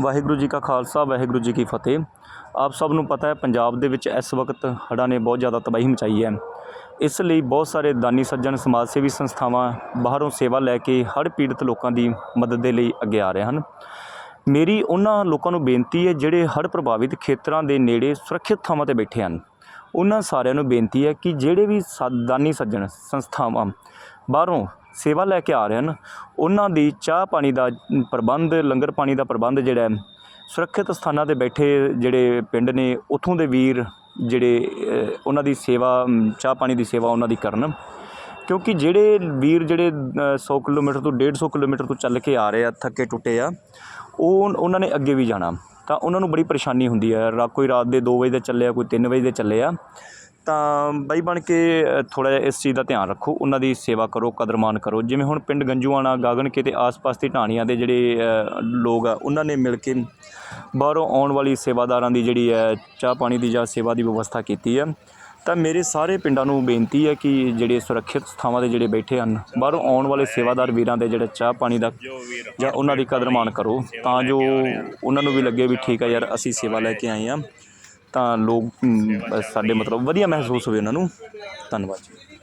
ਵਾਹਿਗੁਰੂ ਜੀ ਕਾ ਖਾਲਸਾ, ਵਾਹਿਗੁਰੂ ਜੀ ਕੀ ਫਤਿਹ। ਆਪ ਸਭ ਨੂੰ ਪਤਾ ਹੈ, ਪੰਜਾਬ ਦੇ ਵਿੱਚ ਇਸ ਵਕਤ ਹੜ੍ਹਾਂ ਨੇ ਬਹੁਤ ਜ਼ਿਆਦਾ ਤਬਾਹੀ ਮਚਾਈ ਹੈ। ਇਸ ਲਈ ਬਹੁਤ ਸਾਰੇ ਦਾਨੀ ਸੱਜਣ, ਸਮਾਜ ਸੇਵੀ ਸੰਸਥਾਵਾਂ ਬਾਹਰੋਂ ਸੇਵਾ ਲੈ ਕੇ ਹੜ੍ਹ ਪੀੜਤ ਲੋਕਾਂ ਦੀ ਮਦਦ ਦੇ ਲਈ ਅੱਗੇ ਆ ਰਹੇ ਹਨ। ਮੇਰੀ ਉਹਨਾਂ ਲੋਕਾਂ ਨੂੰ ਬੇਨਤੀ ਹੈ, ਜਿਹੜੇ ਹੜ੍ਹ ਪ੍ਰਭਾਵਿਤ ਖੇਤਰਾਂ ਦੇ ਨੇੜੇ ਸੁਰੱਖਿਅਤ ਥਾਵਾਂ ਤੇ ਬੈਠੇ ਹਨ। ਉਹਨਾਂ ਸਾਰਿਆਂ ਨੂੰ ਬੇਨਤੀ ਹੈ ਕਿ ਜਿਹੜੇ ਵੀ ਸਾ- ਦਾਨੀ ਸੱਜਣ ਸੰਸਥਾਵਾਂ ਬਾਹਰੋਂ ਸੇਵਾ ਲੈ ਕੇ ਆ ਰਹੇ ਹਨ। ਉਹਨਾਂ ਦੀ ਚਾਹ ਪਾਣੀ ਦਾ ਪ੍ਰਬੰਧ ਲੰਗਰ ਪਾਣੀ ਦਾ ਪ੍ਰਬੰਧ ਜਿਹੜਾ ਸੁਰੱਖਿਅਤ ਸਥਾਨਾਂ ਤੇ ਬੈਠੇ ਜਿਹੜੇ ਪਿੰਡ ਨੇ ਉੱਥੋਂ ਦੇ ਵੀਰ ਜਿਹੜੇ ਉਹਨਾਂ ਦੀ ਸੇਵਾ ਚਾਹ ਪਾਣੀ ਦੀ ਸੇਵਾ ਉਹਨਾਂ ਦੀ ਕਰਨ। ਕਿਉਂਕਿ ਜਿਹੜੇ ਵੀਰ ਜਿਹੜੇ ਅ, 100 ਕਿਲੋਮੀਟਰ ਤੋਂ 150 ਕਿਲੋਮੀਟਰ ਤੋਂ ਚੱਲ ਕੇ ਆ ਰਹੇ ਆ ਥੱਕੇ ਟੁੱਟੇ ਆ ਉਹ ਉਹਨਾਂ ਨੇ ਅੱਗੇ ਵੀ ਜਾਣਾ। ਤਾਂ ਉਹਨਾਂ ਨੂੰ ਬੜੀ ਪਰੇਸ਼ਾਨੀ ਹੁੰਦੀ ਹੈ। ਰਾ ਕੋਈ ਰਾਤ ਦੇ 2 ਵਜੇ ਦੇ ਚੱਲੇ ਆ ਕੋਈ 3 ਵਜੇ ਦੇ ਚੱਲੇ ਆ। ਤਾਂ ਬਾਈ ਬਣ ਕੇ ਥੋੜ੍ਹਾ ਜਿਹਾ ਇਸ ਚੀਜ਼ ਦਾ ਧਿਆਨ ਰੱਖੋ। ਉਹਨਾਂ ਦੀ ਸੇਵਾ ਕਰੋ, ਕਦਰਮਾਨ ਕਰੋ। ਜਿਵੇਂ ਹੁਣ ਪਿੰਡ ਗੰਜੂਆਣਾ, ਗਾਗਨਕੇ ਅਤੇ ਆਸ-ਪਾਸ ਦੀ ਢਾਣੀਆਂ ਦੇ ਜਿਹੜੇ ਲੋਕ ਆ, ਉਹਨਾਂ ਨੇ ਮਿਲ ਕੇ ਬਾਹਰੋਂ ਆਉਣ ਵਾਲੀ ਸੇਵਾਦਾਰਾਂ ਦੀ ਜਿਹੜੀ ਹੈ ਚਾਹ ਪਾਣੀ ਦੀ ਜਾਂ ਸੇਵਾ ਦੀ ਵਿਵਸਥਾ ਕੀਤੀ ਹੈ ਤਾਂ ਮੇਰੇ ਸਾਰੇ ਪਿੰਡਾਂ ਨੂੰ ਬੇਨਤੀ ਹੈ ਕਿ ਜਿਹੜੇ ਸੁਰੱਖਿਅਤ ਥਾਵਾਂ ਦੇ ਜਿਹੜੇ ਬੈਠੇ ਹਨ, ਬਾਹਰੋਂ ਆਉਣ ਵਾਲੇ ਸੇਵਾਦਾਰ ਵੀਰਾਂ ਦੇ ਜਿਹੜਾ ਚਾਹ ਪਾਣੀ ਦਾ ਜਾਂ ਉਹਨਾਂ ਦੀ ਕਦਰ ਕਦਰਮਾਨ ਕਰੋ, ਤਾਂ ਜੋ ਉਹਨਾਂ ਨੂੰ ਵੀ ਲੱਗੇ ਵੀ ਠੀਕ ਹੈ ਯਾਰ, ਅਸੀਂ ਸੇਵਾ ਲੈ ਕੇ ਆਏ ਹਾਂ ਤਾਂ ਲੋਕ ਸਾਡੇ ਮਤਲਬ ਵਧੀਆ ਮਹਿਸੂਸ ਹੋਵੇ ਉਹਨਾਂ ਨੂੰ। ਧੰਨਵਾਦ ਜੀ।